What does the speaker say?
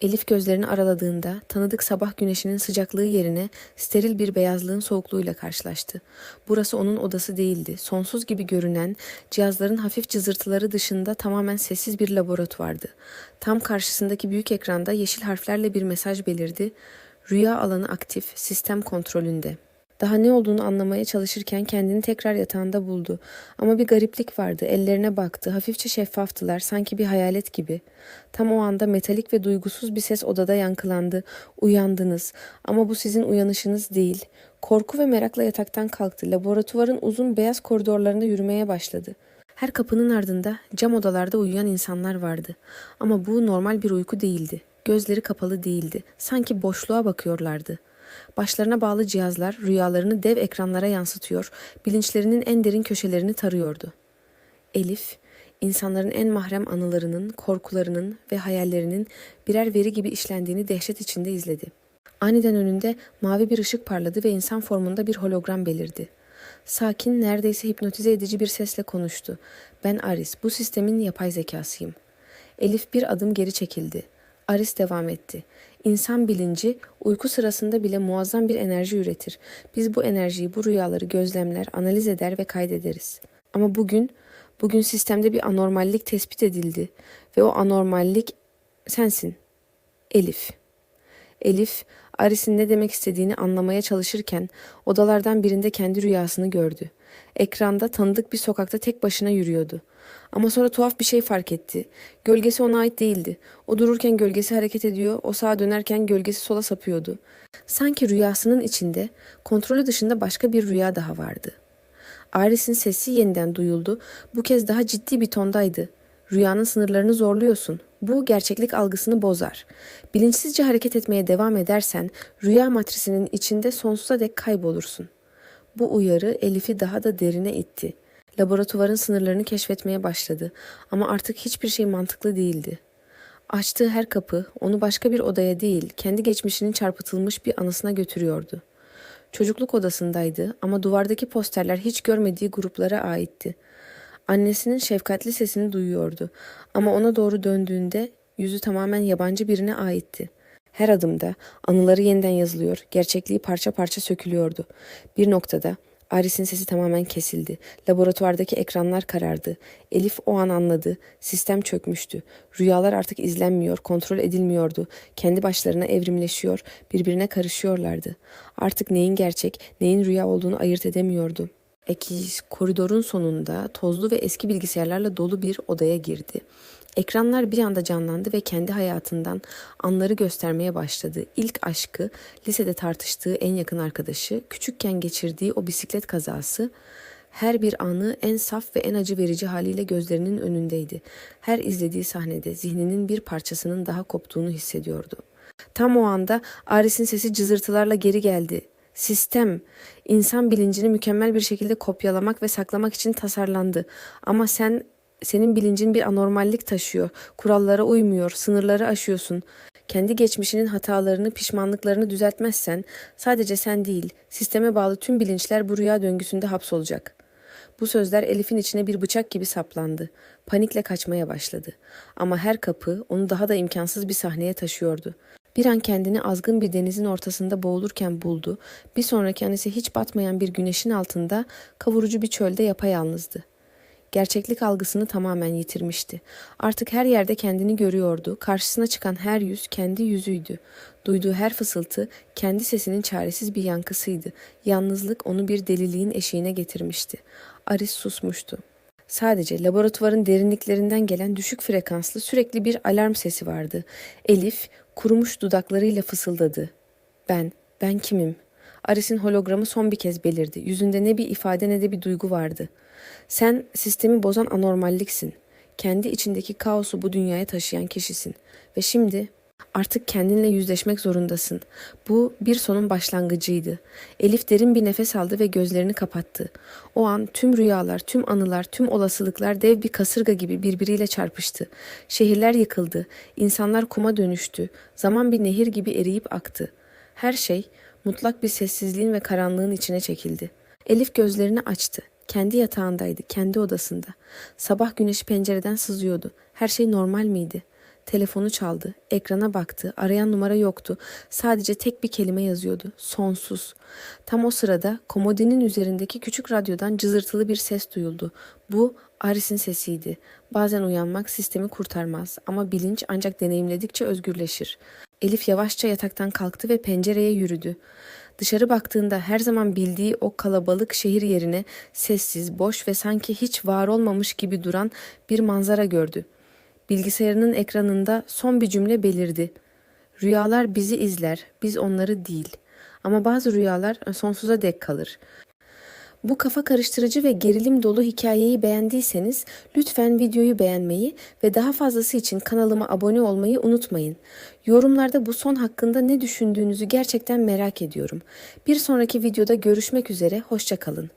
Elif gözlerini araladığında tanıdık sabah güneşinin sıcaklığı yerine steril bir beyazlığın soğukluğuyla karşılaştı. Burası onun odası değildi. Sonsuz gibi görünen, cihazların hafif cızırtıları dışında tamamen sessiz bir laboratuvardı. Tam karşısındaki büyük ekranda yeşil harflerle bir mesaj belirdi. Rüya alanı aktif, sistem kontrolünde. Daha ne olduğunu anlamaya çalışırken kendini tekrar yatağında buldu. Ama bir gariplik vardı. Ellerine baktı. Hafifçe şeffaftılar. Sanki bir hayalet gibi. Tam o anda metalik ve duygusuz bir ses odada yankılandı. Uyandınız. Ama bu sizin uyanışınız değil. Korku ve merakla yataktan kalktı. Laboratuvarın uzun beyaz koridorlarında yürümeye başladı. Her kapının ardında cam odalarda uyuyan insanlar vardı. Ama bu normal bir uyku değildi. Gözleri kapalı değildi. Sanki boşluğa bakıyorlardı. Başlarına bağlı cihazlar rüyalarını dev ekranlara yansıtıyor, bilinçlerinin en derin köşelerini tarıyordu. Elif, insanların en mahrem anılarının, korkularının ve hayallerinin birer veri gibi işlendiğini dehşet içinde izledi. Aniden önünde mavi bir ışık parladı ve insan formunda bir hologram belirdi. Sakin, neredeyse hipnotize edici bir sesle konuştu. Ben Aris, bu sistemin yapay zekasıyım. Elif bir adım geri çekildi. Aris devam etti. İnsan bilinci uyku sırasında bile muazzam bir enerji üretir. Biz bu enerjiyi, bu rüyaları gözlemler, analiz eder ve kaydederiz. Ama bugün, bugün sistemde bir anormallik tespit edildi ve o anormallik sensin. Elif. Elif, Aris'in ne demek istediğini anlamaya çalışırken odalardan birinde kendi rüyasını gördü. Ekranda tanıdık bir sokakta tek başına yürüyordu. Ama sonra tuhaf bir şey fark etti. Gölgesi ona ait değildi. O dururken gölgesi hareket ediyor, o sağa dönerken gölgesi sola sapıyordu. Sanki rüyasının içinde, kontrolü dışında başka bir rüya daha vardı. Aris'in sesi yeniden duyuldu. Bu kez daha ciddi bir tondaydı. Rüyanın sınırlarını zorluyorsun. Bu gerçeklik algısını bozar. Bilinçsizce hareket etmeye devam edersen rüya matrisinin içinde sonsuza dek kaybolursun. Bu uyarı Elif'i daha da derine itti. Laboratuvarın sınırlarını keşfetmeye başladı ama artık hiçbir şey mantıklı değildi. Açtığı her kapı onu başka bir odaya değil, kendi geçmişinin çarpıtılmış bir anısına götürüyordu. Çocukluk odasındaydı ama duvardaki posterler hiç görmediği gruplara aitti. Annesinin şefkatli sesini duyuyordu ama ona doğru döndüğünde yüzü tamamen yabancı birine aitti. Her adımda anıları yeniden yazılıyor, gerçekliği parça parça sökülüyordu. Bir noktada Aris'in sesi tamamen kesildi. Laboratuvardaki ekranlar karardı. Elif o an anladı. Sistem çökmüştü. Rüyalar artık izlenmiyor, kontrol edilmiyordu. Kendi başlarına evrimleşiyor, birbirine karışıyorlardı. Artık neyin gerçek, neyin rüya olduğunu ayırt edemiyordu. Ekiz koridorun sonunda tozlu ve eski bilgisayarlarla dolu bir odaya girdi. Ekranlar bir anda canlandı ve kendi hayatından anları göstermeye başladı. İlk aşkı, lisede tartıştığı en yakın arkadaşı, küçükken geçirdiği o bisiklet kazası, her bir anı en saf ve en acı verici haliyle gözlerinin önündeydi. Her izlediği sahnede zihninin bir parçasının daha koptuğunu hissediyordu. Tam o anda Aris'in sesi cızırtılarla geri geldi. Sistem, insan bilincini mükemmel bir şekilde kopyalamak ve saklamak için tasarlandı. Ama sen senin bilincin bir anormallik taşıyor. Kurallara uymuyor, sınırları aşıyorsun. Kendi geçmişinin hatalarını, pişmanlıklarını düzeltmezsen sadece sen değil, sisteme bağlı tüm bilinçler bu rüya döngüsünde hapsolacak. Bu sözler Elif'in içine bir bıçak gibi saplandı. Panikle kaçmaya başladı. Ama her kapı onu daha da imkansız bir sahneye taşıyordu. Bir an kendini azgın bir denizin ortasında boğulurken buldu. Bir sonraki an ise hiç batmayan bir güneşin altında kavurucu bir çölde yapayalnızdı. Gerçeklik algısını tamamen yitirmişti. Artık her yerde kendini görüyordu. Karşısına çıkan her yüz kendi yüzüydü. Duyduğu her fısıltı kendi sesinin çaresiz bir yankısıydı. Yalnızlık onu bir deliliğin eşiğine getirmişti. Aris susmuştu. Sadece laboratuvarın derinliklerinden gelen düşük frekanslı sürekli bir alarm sesi vardı. Elif kurumuş dudaklarıyla fısıldadı. Ben, ben kimim? Aris'in hologramı son bir kez belirdi. Yüzünde ne bir ifade ne de bir duygu vardı. Sen sistemi bozan anormalliksin. Kendi içindeki kaosu bu dünyaya taşıyan kişisin. Ve şimdi artık kendinle yüzleşmek zorundasın. Bu bir sonun başlangıcıydı. Elif derin bir nefes aldı ve gözlerini kapattı. O an tüm rüyalar, tüm anılar, tüm olasılıklar dev bir kasırga gibi birbiriyle çarpıştı. Şehirler yıkıldı, insanlar kuma dönüştü, zaman bir nehir gibi eriyip aktı. Her şey mutlak bir sessizliğin ve karanlığın içine çekildi. Elif gözlerini açtı. Kendi yatağındaydı, kendi odasında. Sabah güneşi pencereden sızıyordu. Her şey normal miydi? Telefonu çaldı. Ekrana baktı. Arayan numara yoktu. Sadece tek bir kelime yazıyordu. Sonsuz. Tam o sırada komodinin üzerindeki küçük radyodan cızırtılı bir ses duyuldu. Bu Aris'in sesiydi. Bazen uyanmak sistemi kurtarmaz ama bilinç ancak deneyimledikçe özgürleşir. Elif yavaşça yataktan kalktı ve pencereye yürüdü. Dışarı baktığında her zaman bildiği o kalabalık şehir yerine sessiz, boş ve sanki hiç var olmamış gibi duran bir manzara gördü. Bilgisayarının ekranında son bir cümle belirdi. Rüyalar bizi izler, biz onları değil. Ama bazı rüyalar sonsuza dek kalır. Bu kafa karıştırıcı ve gerilim dolu hikayeyi beğendiyseniz lütfen videoyu beğenmeyi ve daha fazlası için kanalıma abone olmayı unutmayın. Yorumlarda bu son hakkında ne düşündüğünüzü gerçekten merak ediyorum. Bir sonraki videoda görüşmek üzere, hoşçakalın.